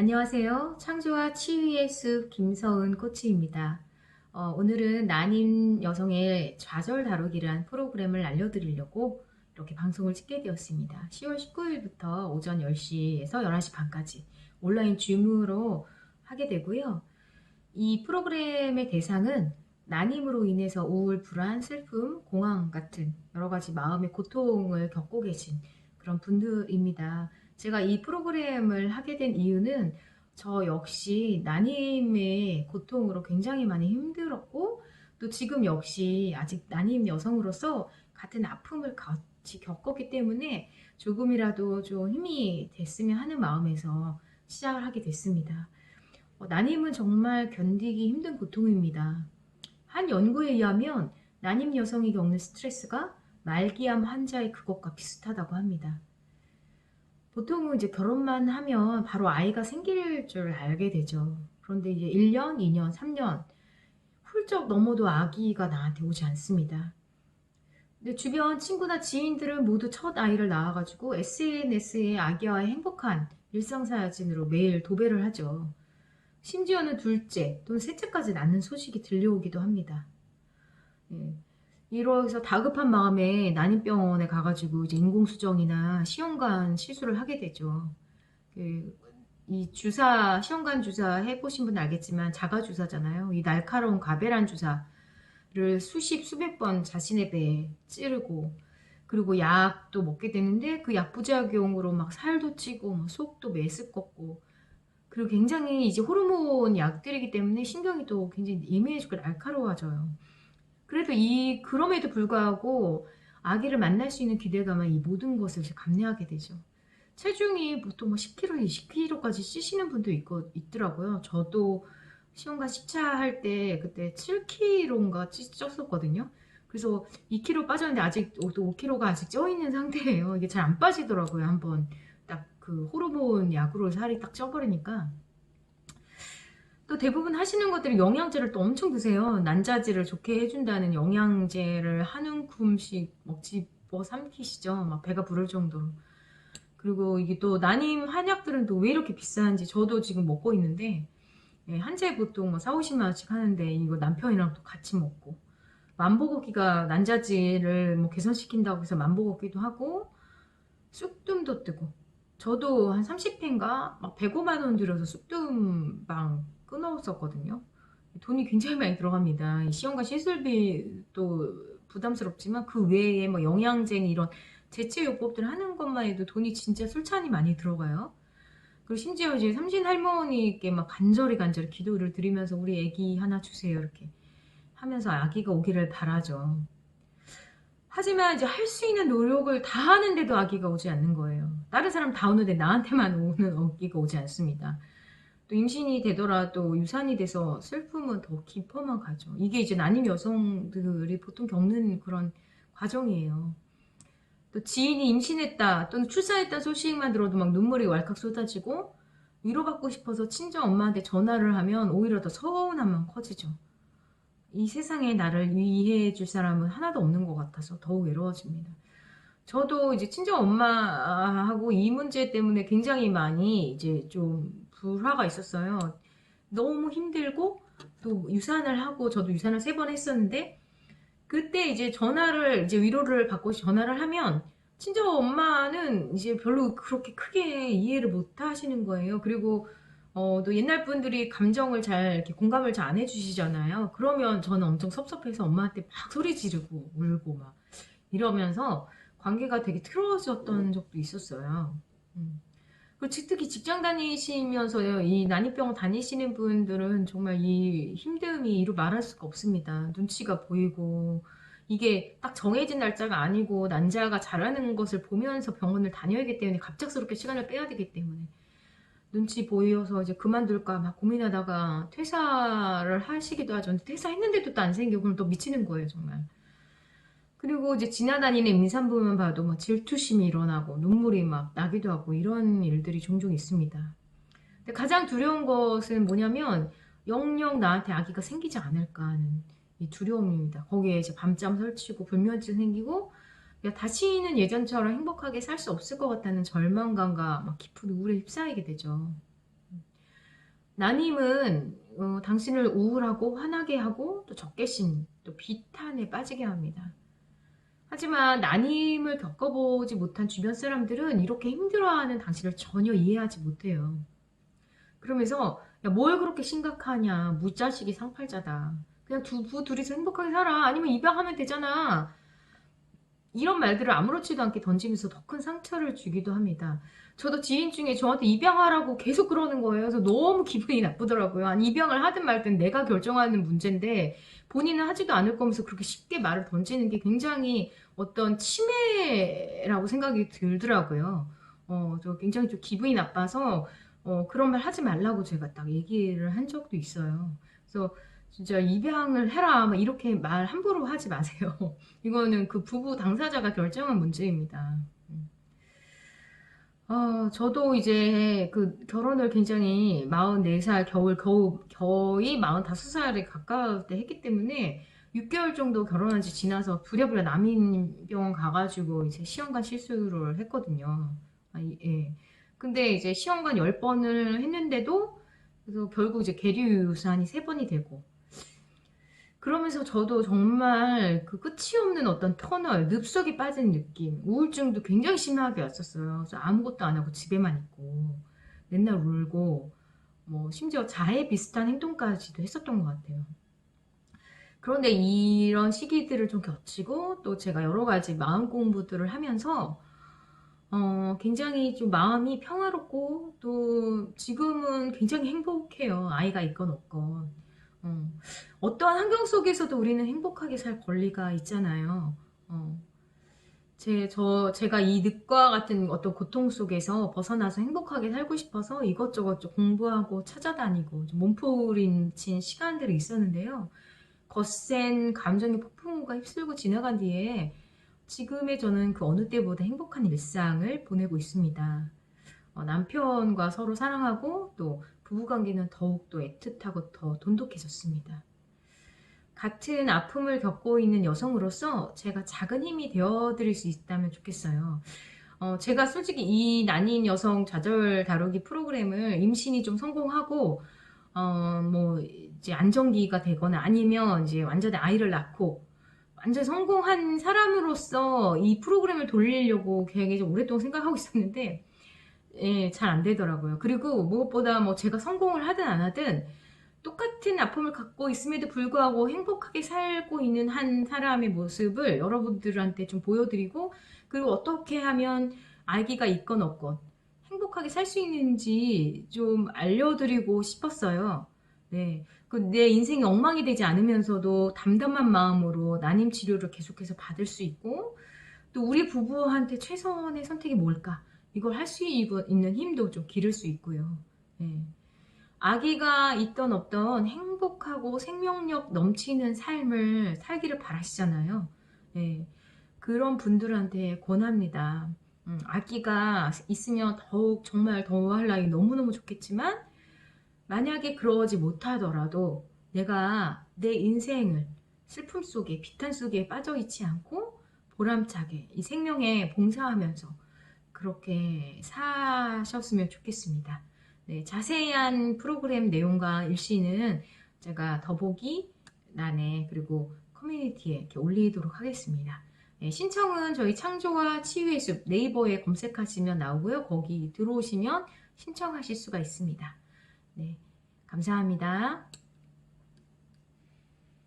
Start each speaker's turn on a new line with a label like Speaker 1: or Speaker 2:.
Speaker 1: 안녕하세요. 창조와 치유의 숲 김서은 코치입니다. 어, 오늘은 난임 여성의 좌절 다루기란 프로그램을 알려드리려고 이렇게 방송을 찍게 되었습니다. 10월 19일부터 오전 10시에서 11시 반까지 온라인 줌으로 하게 되고요. 이 프로그램의 대상은 난임으로 인해서 우울, 불안, 슬픔, 공황 같은 여러 가지 마음의 고통을 겪고 계신 그런 분들입니다. 제가 이 프로그램을 하게 된 이유는 저 역시 난임의 고통으로 굉장히 많이 힘들었고 또 지금 역시 아직 난임 여성으로서 같은 아픔을 같이 겪었기 때문에 조금이라도 좀 힘이 됐으면 하는 마음에서 시작을 하게 됐습니다. 어, 난임은 정말 견디기 힘든 고통입니다. 한 연구에 의하면 난임 여성이 겪는 스트레스가 말기암 환자의 그것과 비슷하다고 합니다. 보통은 이제 결혼만 하면 바로 아이가 생길 줄 알게 되죠. 그런데 이제 1년, 2년, 3년 훌쩍 넘어도 아기가 나한테 오지 않습니다. 근데 주변 친구나 지인들은 모두 첫 아이를 낳아가지고 SNS에 아기와의 행복한 일상사진으로 매일 도배를 하죠. 심지어는 둘째 또는 셋째까지 낳는 소식이 들려오기도 합니다. 예. 이러해서 다급한 마음에 난임병원에 가가지고 이제 인공수정이나 시험관 시술을 하게 되죠. 그, 이 주사, 시험관 주사 해보신 분은 알겠지만 자가 주사잖아요. 이 날카로운 가베란 주사를 수십, 수백 번 자신의 배에 찌르고 그리고 약도 먹게 되는데 그 약 부작용으로 막 살도 찌고 막 속도 메스껍고 그리고 굉장히 이제 호르몬 약들이기 때문에 신경이 또 굉장히 예민해지고 날카로워져요. 그래도 이 그럼에도 불구하고 아기를 만날 수 있는 기대감은 이 모든 것을 감내하게 되죠. 체중이 보통 뭐 10kg, 20kg까지 찌시는 분도 있고, 있더라고요. 저도 시험관 10차 할 때 그때 7kg인가 쪘었거든요. 그래서 2kg 빠졌는데 아직 5kg가 아직 쪄 있는 상태예요. 이게 잘 안 빠지더라고요. 한번 딱 그 호르몬 약으로 살이 딱 쪄버리니까. 또 대부분 하시는 것들이 영양제를 또 엄청 드세요. 난자질을 좋게 해준다는 영양제를 한 움큼씩 먹지 뭐 삼키시죠. 막 배가 부를 정도로. 그리고 이게 또 난임 한약들은 또 왜 이렇게 비싼지 저도 지금 먹고 있는데 예, 한채 보통 뭐 4, 50만 원씩 하는데 이거 남편이랑 또 같이 먹고 만보걷기가 난자질을 뭐 개선시킨다고 해서 만보걷기도 하고 쑥뜸도 뜨고 저도 한 30회인가 막 105만 원 들여서 쑥뜸방 끊었었거든요. 돈이 굉장히 많이 들어갑니다. 시험과 시술비도 부담스럽지만 그 외에 뭐 영양제니 이런 제체요법들 하는 것만 해도 돈이 진짜 술찬이 많이 들어가요. 그리고 심지어 이제 삼신 할머니께 막 간절히 간절히 기도를 드리면서 우리 애기 하나 주세요 이렇게 하면서 아기가 오기를 바라죠. 하지만 이제 할 수 있는 노력을 다 하는데도 아기가 오지 않는 거예요. 다른 사람 다 오는데 나한테만 오는 아기가 오지 않습니다. 또 임신이 되더라도 유산이 돼서 슬픔은 더 깊어만 가죠. 이게 이제 난임 여성들이 보통 겪는 그런 과정이에요. 또 지인이 임신했다 또는 출산했다 소식만 들어도 막 눈물이 왈칵 쏟아지고 위로받고 싶어서 친정 엄마한테 전화를 하면 오히려 더 서운함만 커지죠. 이 세상에 나를 이해해 줄 사람은 하나도 없는 것 같아서 더욱 외로워집니다. 저도 이제 친정 엄마하고 이 문제 때문에 굉장히 많이 이제 좀 불화가 있었어요. 너무 힘들고 또 유산을 하고 저도 유산을 세 번 했었는데 그때 이제 전화를 이제 위로를 받고 전화를 하면 친정 엄마는 이제 별로 그렇게 크게 이해를 못 하시는 거예요. 그리고 어, 또 옛날 분들이 감정을 잘 이렇게 공감을 잘 안 해주시잖아요. 그러면 저는 엄청 섭섭해서 엄마한테 막 소리 지르고 울고 막 이러면서 관계가 되게 틀어졌던 적도 있었어요. 음. 그리고 특히 직장 다니시면서요, 이 난이병 다니시는 분들은 정말 이 힘듦이 이루 말할 수가 없습니다. 눈치가 보이고, 이게 딱 정해진 날짜가 아니고, 난자가 잘하는 것을 보면서 병원을 다녀야 하기 때문에 갑작스럽게 시간을 빼야 되기 때문에. 눈치 보여서 이제 그만둘까 막 고민하다가 퇴사를 하시기도 하죠. 퇴사했는데도 또 안 생겨. 그럼 또 미치는 거예요, 정말. 그리고 이제 지나다니는 임산부만 봐도 뭐 질투심이 일어나고 눈물이 막 나기도 하고 이런 일들이 종종 있습니다. 근데 가장 두려운 것은 뭐냐면 영영 나한테 아기가 생기지 않을까 하는 이 두려움입니다. 거기에 이제 밤잠 설치고 불면증 생기고 다시는 예전처럼 행복하게 살 수 없을 것 같다는 절망감과 막 깊은 우울에 휩싸이게 되죠. 나님은 어, 당신을 우울하고 화나게 하고 또 적개심 또 비탄에 빠지게 합니다. 하지만 나님을 겪어보지 못한 주변 사람들은 이렇게 힘들어하는 당신을 전혀 이해하지 못해요. 그러면서 야, 뭘 그렇게 심각하냐 무자식이 상팔자다. 그냥 두부 둘이서 행복하게 살아. 아니면 입양하면 되잖아. 이런 말들을 아무렇지도 않게 던지면서 더 큰 상처를 주기도 합니다. 저도 지인 중에 저한테 입양하라고 계속 그러는 거예요. 그래서 너무 기분이 나쁘더라고요. 아니, 입양을 하든 말든 내가 결정하는 문제인데 본인은 하지도 않을 거면서 그렇게 쉽게 말을 던지는 게 굉장히 어떤 침해라고 생각이 들더라고요. 어, 저 굉장히 좀 기분이 나빠서 어, 그런 말 하지 말라고 제가 딱 얘기를 한 적도 있어요. 그래서 진짜 입양을 해라 막 이렇게 말 함부로 하지 마세요. 이거는 그 부부 당사자가 결정한 문제입니다. 어, 저도 이제 그 결혼을 굉장히 44살 겨울 겨우 거의 45살에 가까울 때 했기 때문에 6개월 정도 결혼한 지 지나서 부랴부랴 남인병원 가가지고 이제 시험관 실수를 했거든요. 아, 예. 근데 이제 시험관 10번을 했는데도 그래서 결국 이제 계류 유산이 3번이 되고 그러면서 저도 정말 그 끝이 없는 어떤 터널, 늪속에 빠진 느낌, 우울증도 굉장히 심하게 왔었어요. 그래서 아무것도 안 하고 집에만 있고, 맨날 울고, 뭐, 심지어 자해 비슷한 행동까지도 했었던 것 같아요. 그런데 이런 시기들을 좀 겹치고, 또 제가 여러 가지 마음 공부들을 하면서, 어, 굉장히 좀 마음이 평화롭고, 또 지금은 굉장히 행복해요. 아이가 있건 없건. 어, 어떠한 환경 속에서도 우리는 행복하게 살 권리가 있잖아요. 어, 제, 저, 제가 이 늪과 같은 어떤 고통 속에서 벗어나서 행복하게 살고 싶어서 이것저것 좀 공부하고 찾아다니고 좀 몸부림친 시간들이 있었는데요. 거센 감정의 폭풍우가 휩쓸고 지나간 뒤에 지금의 저는 그 어느 때보다 행복한 일상을 보내고 있습니다. 어, 남편과 서로 사랑하고 또 부부관계는 더욱더 애틋하고 더 돈독해졌습니다. 같은 아픔을 겪고 있는 여성으로서 제가 작은 힘이 되어드릴 수 있다면 좋겠어요. 어, 제가 솔직히 이 난인 여성 좌절 다루기 프로그램을 임신이 좀 성공하고, 어, 뭐, 이제 안정기가 되거나 아니면 이제 완전히 아이를 낳고, 완전 성공한 사람으로서 이 프로그램을 돌리려고 굉장히 좀 오랫동안 생각하고 있었는데, 예, 잘 안 되더라고요. 그리고 무엇보다 뭐 제가 성공을 하든 안 하든 똑같은 아픔을 갖고 있음에도 불구하고 행복하게 살고 있는 한 사람의 모습을 여러분들한테 좀 보여드리고 그리고 어떻게 하면 아기가 있건 없건 행복하게 살 수 있는지 좀 알려드리고 싶었어요. 네. 그내 인생이 엉망이 되지 않으면서도 담담한 마음으로 난임 치료를 계속해서 받을 수 있고 또 우리 부부한테 최선의 선택이 뭘까? 이걸 할 수 있는 힘도 좀 기를 수 있고요. 예. 아기가 있던 없던 행복하고 생명력 넘치는 삶을 살기를 바라시잖아요. 예. 그런 분들한테 권합니다. 음, 아기가 있으면 더욱 정말 더할 나위 너무너무 좋겠지만 만약에 그러지 못하더라도 내가 내 인생을 슬픔 속에 비탄 속에 빠져 있지 않고 보람차게 이 생명에 봉사하면서 그렇게 사셨으면 좋겠습니다. 네, 자세한 프로그램 내용과 일시는 제가 더보기 란에 그리고 커뮤니티에 이렇게 올리도록 하겠습니다. 네, 신청은 저희 창조와 치유의 숲 네이버에 검색하시면 나오고요. 거기 들어오시면 신청하실 수가 있습니다. 네, 감사합니다.